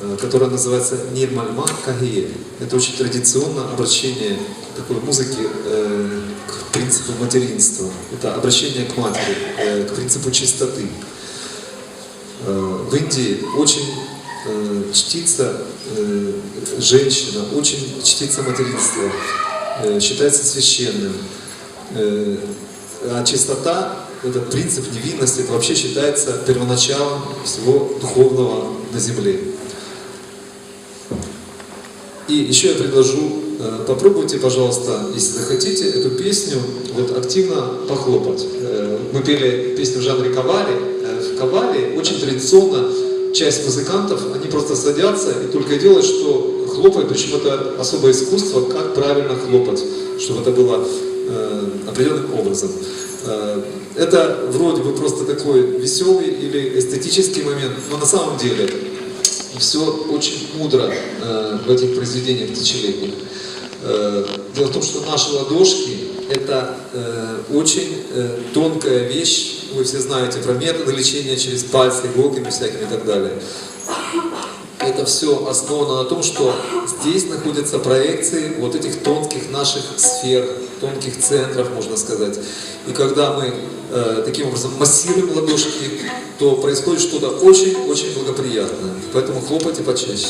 э, которая называется Нирмальма Кагие. Это очень традиционное обращение такой музыки э, к принципу материнства. Это обращение к матери, э, к принципу чистоты. В Индии очень чтится женщина, очень чтится материнство, считается священным. А чистота, этот принцип невинности, это вообще считается первоначалом всего духовного на земле. И еще я предложу, э, попробуйте, пожалуйста, если захотите, эту песню вот активно похлопать. Э, Мы пели песню в жанре кавали. Э, В кавали очень традиционно часть музыкантов, они просто садятся и только делают, что хлопают, причем это особое искусство, как правильно хлопать, чтобы это было определенным образом. Это вроде бы просто такой веселый или эстетический момент, но на самом деле все очень мудро э, в этих произведениях тысячелетних. Э, дело в том, что наши ладошки это э, очень э, тонкая вещь. Вы все знаете про методы лечения через пальцы, иголками всякими и так далее. Это все основано на том, что здесь находятся проекции вот этих тонких наших сфер, тонких центров, можно сказать. И когда мы э, таким образом массируем ладошки, то происходит что-то очень-очень благоприятное. Поэтому хлопайте почаще.